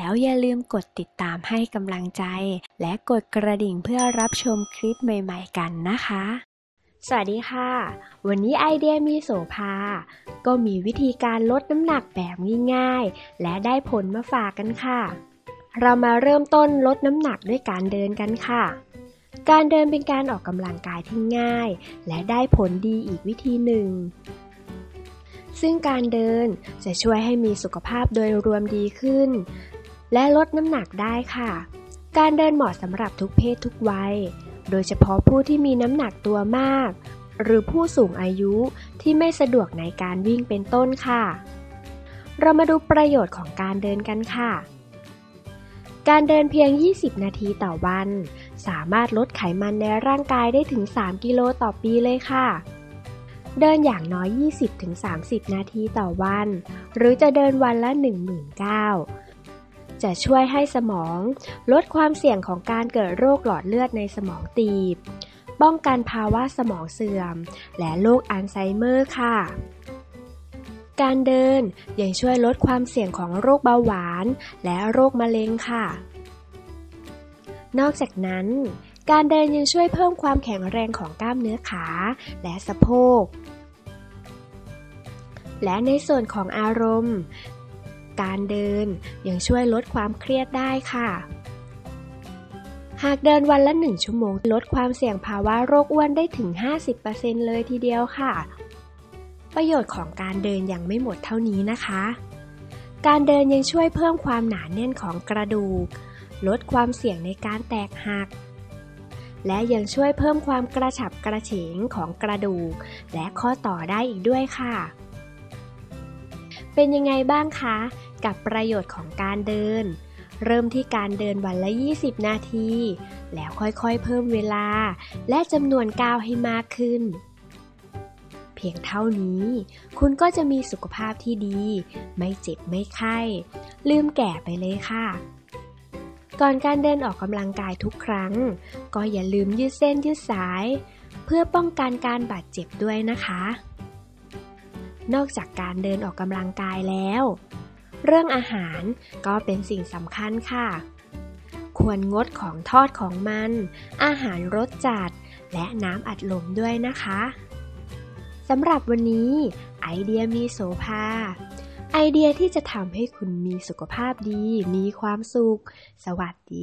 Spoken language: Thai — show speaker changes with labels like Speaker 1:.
Speaker 1: แล้วอย่าลืมกดติดตามให้กำลังใจ และกดกระดิ่งเพื่อรับชมคลิปใหม่ๆกันนะคะ สวัสดีค่ะ วันนี้ไอเดียมีโสภา ก็มีวิธีการลดน้ำหนักแบบง่ายๆ และได้ผลมาฝากกันค่ะ เรามาเริ่มต้นลดน้ำหนักด้วยการเดินกันค่ะการเดินเป็นการออกกำลังกายที่ง่าย และได้ผลดีอีกวิธีหนึ่ง ซึ่งการเดินจะช่วยให้มีสุขภาพโดยรวมดีขึ้น และลดน้ำหนักได้ค่ะ การเดินเหมาะสำหรับทุกเพศทุกวัย โดยเฉพาะผู้ที่มีน้ำหนักตัวมาก หรือผู้สูงอายุที่ไม่สะดวกในการวิ่งเป็นต้นค่ะ เรามาดูประโยชน์ของการเดินกันค่ะการเดินเพียง 20 นาทีต่อวัน สามารถลดไขมันในร่างกายได้ถึง 3 กิโลต่อปีเลยค่ะ เดินอย่างน้อย 20-30 นาทีต่อวัน หรือจะเดินวันละ19,000 จะช่วยให้สมอง ลดความเสี่ยงของการเกิดโรคหลอดเลือดในสมองตีบ ป้องกันภาวะสมองเสื่อม และโรคอัลไซเมอร์ค่ะการเดินยังช่วยลดความเสี่ยงของโรคเบาหวาน และโรคมะเร็งค่ะ นอกจากนั้น การเดินยังช่วยเพิ่มความแข็งแรงของกล้ามเนื้อขาและสะโพก และในส่วนของอารมณ์ การเดิน ยังช่วยลดความเครียดได้ค่ะ หากเดินวันละ 1 ชั่วโมง ลดความเสี่ยงภาวะโรคอ้วนได้ถึง 50%เลยทีเดียวค่ะ ประโยชน์ของการเดินยังไม่หมดเท่านี้นะคะ การเดินยังช่วยเพิ่มความหนาแน่นของกระดูก ลดความเสี่ยงในการแตกหักและยังช่วยเพิ่มความกระฉับกระเฉงของกระดูก และข้อต่อได้อีกด้วยค่ะ เป็นยังไงบ้างคะ กับประโยชน์ของการเดิน เริ่มที่การเดินวันละ 20 นาที แล้วค่อยๆเพิ่มเวลา และจำนวนก้าวให้มากขึ้น เพียงเท่านี้ คุณก็จะมีสุขภาพที่ดี ไม่เจ็บไม่ไข้ ลืมแก่ไปเลยค่ะ ก่อนการเดินออกกำลังกายทุกครั้ง ก็อย่าลืมยืดเส้นยืดสาย เพื่อป้องกันการบาดเจ็บด้วยนะคะนอกจากการเดินออกกำลังกายแล้ว เรื่องอาหารก็เป็นสิ่งสำคัญค่ะ ควรงดของทอดของมัน อาหารรสจัด และน้ำอัดลมด้วยนะคะสำหรับวันนี้ ไอเดียมีโสภา ไอเดียที่จะทำให้คุณมีสุขภาพดี มีความสุข สวัสดี